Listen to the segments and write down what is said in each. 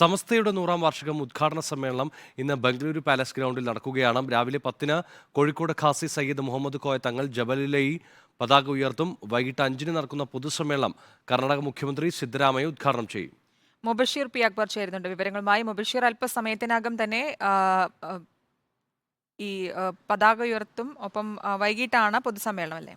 സമസ്തയുടെ നൂറാം വാർഷികം ഉദ്ഘാടന സമ്മേളനം ഇന്ന് ബംഗളൂരു പാലസ് ഗ്രൗണ്ടിൽ നടക്കുകയാണ്. രാവിലെ പത്തിന് കോഴിക്കോട് ഖാസി സയ്യിദ് മുഹമ്മദ് കോയ തങ്ങൾ ജബലിലയി പതാക ഉയർത്തും. വൈകിട്ട് അഞ്ചിന് നടക്കുന്ന പൊതുസമ്മേളനം കർണാടക മുഖ്യമന്ത്രി സിദ്ധരാമയ്യ ഉദ്ഘാടനം ചെയ്യും. മുബഷീർ പി അക്ബർ ചേരുന്നുണ്ട് വിവരങ്ങളുമായി. മുബഷീർ അല്പസമയത്തിനകം തന്നെ ഈ പതാക ഉയർത്തും. ഒപ്പം വൈകിട്ടാണ് പൊതുസമ്മേളനം അല്ലേ?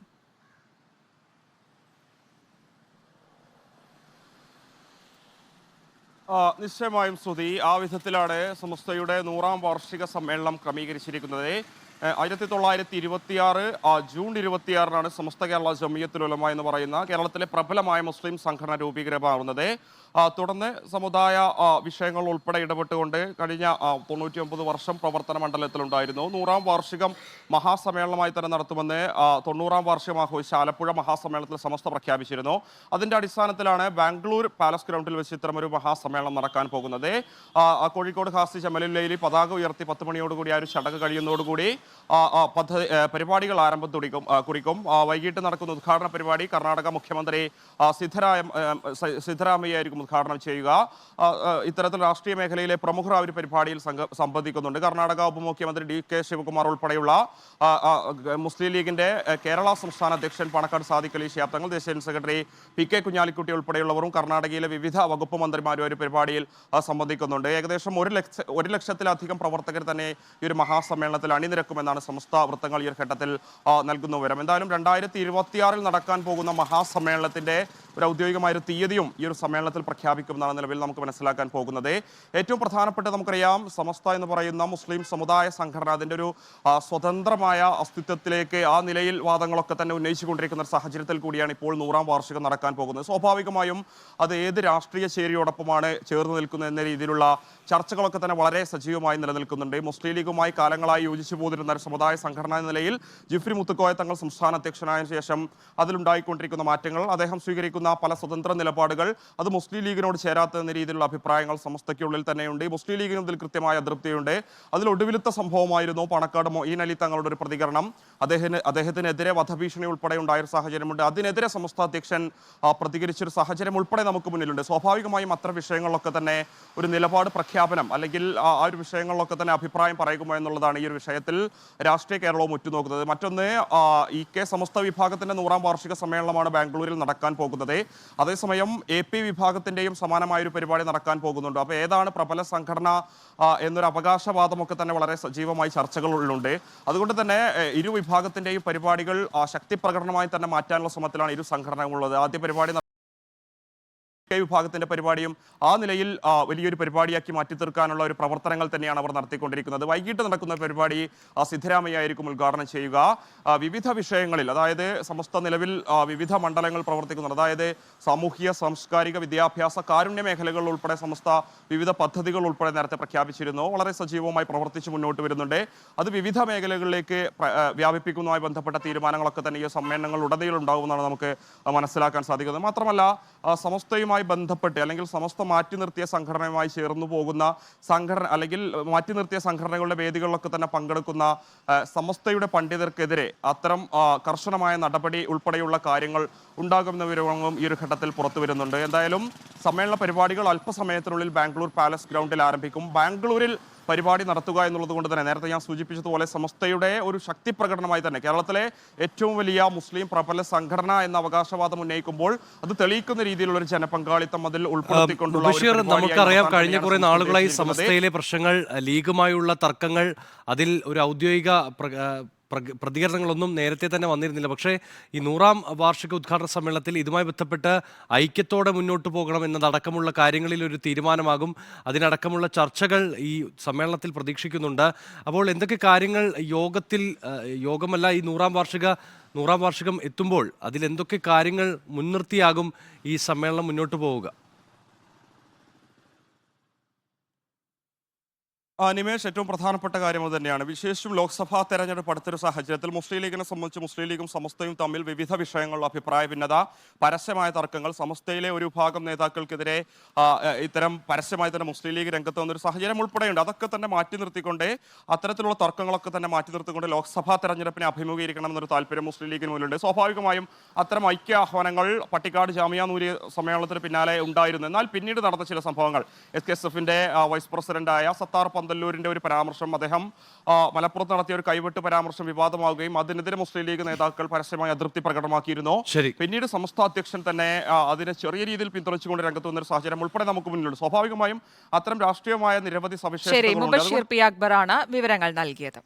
നിശ്ചയമായും സ്തുതി ആ വിധത്തിലാണ് സമസ്തയുടെ നൂറാം വാർഷിക സമ്മേളനം ക്രമീകരിച്ചിരിക്കുന്നത്. ആയിരത്തി തൊള്ളായിരത്തി ഇരുപത്തിയാറ് ജൂൺ ഇരുപത്തിയാറിനാണ് സമസ്ത കേരള ജമിയത്തുൽ ഉലമ എന്ന് പറയുന്ന കേരളത്തിലെ പ്രബലമായ മുസ്ലിം സംഘടന രൂപീകരമാവുന്നത് തുടർന്ന് സമുദായ വിഷയങ്ങൾ ഉൾപ്പെടെ ഇടപെട്ടുകൊണ്ട് കഴിഞ്ഞ തൊണ്ണൂറ്റി ഒമ്പത് വർഷം പ്രവർത്തന മണ്ഡലത്തിലുണ്ടായിരുന്നു. നൂറാം വാർഷികം മഹാസമ്മേളനമായി തന്നെ നടത്തുമെന്ന് തൊണ്ണൂറാം വാർഷികം ആഘോഷിച്ച ആലപ്പുഴ മഹാസമ്മേളനത്തിൽ സമസ്ത പ്രഖ്യാപിച്ചിരുന്നു. അതിന്റെ അടിസ്ഥാനത്തിലാണ് ബാംഗ്ലൂർ പാലസ് ഗ്രൗണ്ടിൽ വെച്ച് ഇത്തരമൊരു മഹാസമ്മേളനം നടക്കാൻ പോകുന്നത്. കോഴിക്കോട് ഹാസി ചമലില്ലയിൽ പതാക ഉയർത്തി പത്ത് മണിയോടുകൂടി ആ ഒരു ചടങ്ങ് കഴിയുന്നതോടുകൂടി പദ്ധതി പരിപാടികൾ ആരംഭം തുടിക്കും കുറിക്കും. വൈകിട്ട് നടക്കുന്ന ഉദ്ഘാടന പരിപാടി കർണാടക മുഖ്യമന്ത്രി സിദ്ധരായ ഏ, സിദ്ധരാമയ്യ ആയിരിക്കും ഉദ്ഘാടനം ചെയ്യുക. ഇത്തരത്തിൽ രാഷ്ട്രീയ മേഖലയിലെ പ്രമുഖർ ആ ഒരു പരിപാടിയിൽ സംബന്ധിക്കുന്നുണ്ട് കർണാടക ഉപമുഖ്യമന്ത്രി ഡി കെ ശിവകുമാർ ഉൾപ്പെടെയുള്ള മുസ്ലിം ലീഗിന്റെ കേരള സംസ്ഥാന അധ്യക്ഷൻ പണക്കാട് സാദിഖ് അലി ഷിയാബ് തങ്ങൾ ദേശീയ സെക്രട്ടറി പി കെ കുഞ്ഞാലിക്കുട്ടി ഉൾപ്പെടെയുള്ളവരും കർണാടകയിലെ വിവിധ വകുപ്പ് മന്ത്രിമാരും ഒരു പരിപാടിയിൽ സംബന്ധിക്കുന്നുണ്ട് ഏകദേശം ഒരു ലക്ഷ ഒരു ലക്ഷത്തിലധികം പ്രവർത്തകർ തന്നെ ഈ ഒരു മഹാസമ്മേളനത്തിൽ അണിനിരക്കുമെന്നാണ് സമസ്ത വൃത്തങ്ങൾ ഈ ഘട്ടത്തിൽ നൽകുന്ന വിവരം. എന്തായാലും രണ്ടായിരത്തി ഇരുപത്തിയാറിൽ നടക്കാൻ പോകുന്ന മഹാസമ്മേളനത്തിന്റെ ഒരു ഔദ്യോഗികമായ ഒരു തീയതിയും ഈ ഒരു സമ്മേളനത്തിൽ പ്രഖ്യാപിക്കുമെന്നാണ് നിലവിൽ നമുക്ക് മനസ്സിലാക്കാൻ പോകുന്നത്. ഏറ്റവും പ്രധാനപ്പെട്ട നമുക്കറിയാം സമസ്ത എന്ന് പറയുന്ന മുസ്ലിം സമുദായ സംഘടന അതിന്റെ ഒരു സ്വതന്ത്രമായ അസ്തിത്വത്തിലേക്ക് ആ നിലയിൽ വാദങ്ങളൊക്കെ തന്നെ ഉന്നയിച്ചുകൊണ്ടിരിക്കുന്ന ഒരു സാഹചര്യത്തിൽ കൂടിയാണ് ഇപ്പോൾ നൂറാം വാർഷികം നടക്കാൻ പോകുന്നത്. സ്വാഭാവികമായും അത് ഏത് രാഷ്ട്രീയ ചേരിയോടൊപ്പമാണ് ചേർന്ന് നിൽക്കുന്നത് എന്ന രീതിയിലുള്ള ചർച്ചകളൊക്കെ തന്നെ വളരെ സജീവമായി നിലനിൽക്കുന്നുണ്ട്. മുസ്ലിം ലീഗുമായി കാലങ്ങളായി യോജിച്ചു പോതിരുന്ന ഒരു സമുദായ സംഘടന എന്ന നിലയിൽ ജിഫ്രി മുത്തുക്കോയ തങ്ങൾ സംസ്ഥാന അധ്യക്ഷനായ ശേഷം അതിലുണ്ടായിക്കൊണ്ടിരിക്കുന്ന മാറ്റങ്ങൾ അദ്ദേഹം സ്വീകരിക്കുന്ന പല സ്വതന്ത്ര നിലപാടുകൾ അത് മുസ്ലിം ലീഗിനോട് ചേരാത്ത എന്ന രീതിയിലുള്ള അഭിപ്രായങ്ങൾ സമസ്തയ്ക്കുള്ളിൽ തന്നെയുണ്ട്. മുസ്ലിം ലീഗിന് ഇതിൽ കൃത്യമായ അതൃപ്തിയുണ്ട്. അതിൽ ഒടുവിലത്തെ സംഭവമായിരുന്നു പണക്കാട് മൊയ്ൻ അലി തങ്ങളുടെ ഒരു പ്രതികരണം. അദ്ദേഹത്തിന് അദ്ദേഹത്തിനെതിരെ വധഭീഷണി ഉൾപ്പെടെ ഉണ്ടായ ഒരു സാഹചര്യമുണ്ട്. അതിനെതിരെ സമസ്ത അധ്യക്ഷൻ പ്രതികരിച്ച പ്രതികരിച്ചൊരു സാഹചര്യം ഉൾപ്പെടെ നമുക്ക് മുന്നിലുണ്ട്. സ്വാഭാവികമായും അത്ര വിഷയങ്ങളിലൊക്കെ തന്നെ ഒരു നിലപാട് പ്രഖ്യാപനം അല്ലെങ്കിൽ ആ ഒരു വിഷയങ്ങളിലൊക്കെ തന്നെ അഭിപ്രായം പറയുമോ എന്നുള്ളതാണ് ഈ ഒരു വിഷയത്തിൽ രാഷ്ട്രീയ കേരളവും ഉറ്റുനോക്കുന്നത്. മറ്റൊന്ന് ഇ കെ സമസ്ത വിഭാഗത്തിന്റെ നൂറാം വാർഷിക സമ്മേളനമാണ് ബാംഗ്ലൂരിൽ നടക്കാൻ പോകുന്നത്. അതേസമയം എ പി വിഭാഗത്തിന്റെയും സമാനമായ ഒരു പരിപാടി നടക്കാൻ പോകുന്നുണ്ട്. അപ്പോൾ ഏതാണ് പ്രബല സംഘടന എന്നൊരു അവകാശവാദമൊക്കെ തന്നെ വളരെ സജീവമായി ചർച്ചകളുണ്ട് അതുകൊണ്ട് തന്നെ ഇരു വിഭാഗത്തിന്റെയും പരിപാടികൾ ശക്തി പ്രകടനമായി തന്നെ മാറ്റാനുള്ള ശ്രമത്തിലാണ് ഇരു സംഘടനകളുള്ളത്. ആദ്യ പരിപാടി കെ വിഭാഗത്തിന്റെ പരിപാടിയും ആ നിലയിൽ വലിയൊരു പരിപാടിയാക്കി മാറ്റി തീർക്കാനുള്ള ഒരു പ്രവർത്തനങ്ങൾ തന്നെയാണ് അവർ നടത്തിക്കൊണ്ടിരിക്കുന്നത്. വൈകിട്ട് നടക്കുന്ന പരിപാടി സിദ്ധരാമയ്യ ആയിരിക്കും ഉദ്ഘാടനം ചെയ്യുക. വിവിധ വിഷയങ്ങളിൽ അതായത് സമസ്ത നിലവിൽ വിവിധ മണ്ഡലങ്ങൾ പ്രവർത്തിക്കുന്നുണ്ട്. അതായത് സാമൂഹിക സാംസ്കാരിക വിദ്യാഭ്യാസ കാരുണ്യ മേഖലകൾ ഉൾപ്പെടെ സമസ്ത വിവിധ പദ്ധതികൾ ഉൾപ്പെടെ നേരത്തെ പ്രഖ്യാപിച്ചിരുന്നു. വളരെ സജീവമായി പ്രവർത്തിച്ച് മുന്നോട്ട് വരുന്നുണ്ട്. അത് വിവിധ മേഖലകളിലേക്ക് വ്യാപിപ്പിക്കുന്നതുമായി ബന്ധപ്പെട്ട തീരുമാനങ്ങളൊക്കെ തന്നെ ഈ സമ്മേളനങ്ങൾ ഉടനീളം ഉണ്ടാകുമെന്നാണ് നമുക്ക് മനസ്സിലാക്കാൻ സാധിക്കുന്നത്. മാത്രമല്ല ആ, സമസ്തയുമായി ബന്ധപ്പെട്ട് അല്ലെങ്കിൽ സമസ്ത മാറ്റി നിർത്തിയ സംഘടനയുമായി ചേർന്നു പോകുന്ന സംഘടന അല്ലെങ്കിൽ മാറ്റി നിർത്തിയ സംഘടനകളുടെ വേദികളിലൊക്കെ തന്നെ പങ്കെടുക്കുന്ന സമസ്തയുടെ പണ്ഡിതർക്കെതിരെ അത്തരം കർശനമായ നടപടി ഉൾപ്പെടെയുള്ള കാര്യങ്ങൾ ഉണ്ടാകുമെന്ന വിവരങ്ങളും ഈ ഒരു ഘട്ടത്തിൽ പുറത്തു വരുന്നുണ്ട്. എന്തായാലും സമ്മേളന പരിപാടികൾ അല്പസമയത്തിനുള്ളിൽ ബാംഗ്ലൂർ പാലസ് ഗ്രൗണ്ടിൽ ആരംഭിക്കും. ബാംഗ്ലൂരിൽ പരിപാടി നടത്തുക എന്നുള്ളത് കൊണ്ട് തന്നെ നേരത്തെ ഞാൻ സൂചിപ്പിച്ചതുപോലെ സമസ്തയുടെ ഒരു ശക്തി പ്രകടനമായി തന്നെ കേരളത്തിലെ ഏറ്റവും വലിയ മുസ്ലിം പ്രബല സംഘടന എന്ന അവകാശവാദം ഉന്നയിക്കുമ്പോൾ അത് തെളിയിക്കുന്ന രീതിയിലുള്ള ഒരു ജനപങ്കാളിത്തം അതിൽ ഉൾപ്പെടുത്തിക്കൊണ്ടുള്ള നമുക്കറിയാം കഴിഞ്ഞ കുറെ നാളുകളായി സമസ്തയിലെ പ്രശ്നങ്ങൾ ലീഗുമായുള്ള തർക്കങ്ങൾ അതിൽ ഒരു ഔദ്യോഗിക പ്രതികരണങ്ങളൊന്നും നേരത്തെ തന്നെ വന്നിരുന്നില്ല. പക്ഷേ ഈ നൂറാം വാർഷിക ഉദ്ഘാടന സമ്മേളനത്തിൽ ഇതുമായി ബന്ധപ്പെട്ട് ഐക്യത്തോടെ മുന്നോട്ട് പോകണം എന്നതടക്കമുള്ള കാര്യങ്ങളിൽ ഒരു തീരുമാനമാകും. അതിനടക്കമുള്ള ചർച്ചകൾ ഈ സമ്മേളനത്തിൽ പ്രതീക്ഷിക്കുന്നുണ്ട്. അപ്പോൾ എന്തൊക്കെ കാര്യങ്ങൾ യോഗത്തിൽ യോഗമല്ല ഈ നൂറാം വാർഷിക നൂറാം വാർഷികം എത്തുമ്പോൾ അതിൽ എന്തൊക്കെ കാര്യങ്ങൾ മുൻനിർത്തിയാകും ഈ സമ്മേളനം മുന്നോട്ട് പോവുക? നിമേഷ് ഏറ്റവും പ്രധാനപ്പെട്ട കാര്യം അത് തന്നെയാണ്. വിശേഷിച്ചും ലോക്സഭാ തെരഞ്ഞെടുപ്പ് അടുത്തൊരു സാഹചര്യത്തിൽ മുസ്ലിം ലീഗിനെ സംബന്ധിച്ച് മുസ്ലിം ലീഗും സമസ്തയും തമ്മിൽ വിവിധ വിഷയങ്ങളിൽ അഭിപ്രായ ഭിന്നത പരസ്യമായ തർക്കങ്ങൾ സമസ്തയിലെ ഒരു വിഭാഗം നേതാക്കൾക്കെതിരെ ഇത്തരം പരസ്യമായി തന്നെ മുസ്ലിം ലീഗ് രംഗത്ത് വന്നൊരു സാഹചര്യം ഉൾപ്പെടെയുണ്ട്. അതൊക്കെ തന്നെ മാറ്റി നിർത്തിക്കൊണ്ട് അത്തരത്തിലുള്ള തർക്കങ്ങളൊക്കെ തന്നെ മാറ്റി നിർത്തിക്കൊണ്ട് ലോക്സഭാ തെരഞ്ഞെടുപ്പിനെ അഭിമുഖീകരിക്കണം എന്നൊരു താല്പര്യം മുസ്ലിം ലീഗിന് മുന്നിലുണ്ട്. സ്വാഭാവികമായും അത്തരം ഐക്യ ആഹ്വാനങ്ങൾ പട്ടിക്കാട് ജാമിയ നൂരി സമ്മേളനത്തിന് പിന്നാലെ ഉണ്ടായിരുന്നു. എന്നാൽ പിന്നീട് നടന്ന ചില സംഭവങ്ങൾ. എസ് കെ എസ് എഫിന്റെ വൈസ് പ്രസിഡന്റായ സത്താർ പന്തല്ലൂരിന്റെ ഒരു പരാമർശം. അദ്ദേഹം മലപ്പുറത്ത് നടത്തിയ ഒരു കൈവെട്ട് പരാമർശം വിവാദമാവുകയും അതിനെതിരെ മുസ്ലിം ലീഗ് നേതാക്കൾ പരസ്യമായി അതൃപ്തി പ്രകടമാക്കിയിരുന്നു. ശരി. പിന്നീട് സംസ്ഥാന അധ്യക്ഷൻ തന്നെ അതിനെ ചെറിയ രീതിയിൽ പിന്തുണച്ചുകൊണ്ട് രംഗത്ത് വന്ന ഒരു സാഹചര്യം ഉൾപ്പെടെ നമുക്ക് മുന്നിലുണ്ട്. സ്വാഭാവികമായും അത്തരം രാഷ്ട്രീയമായ നിരവധി സവിശേഷതകളുണ്ട്. പി അക്ബറാണ് വിവരങ്ങൾ നൽകിയത്.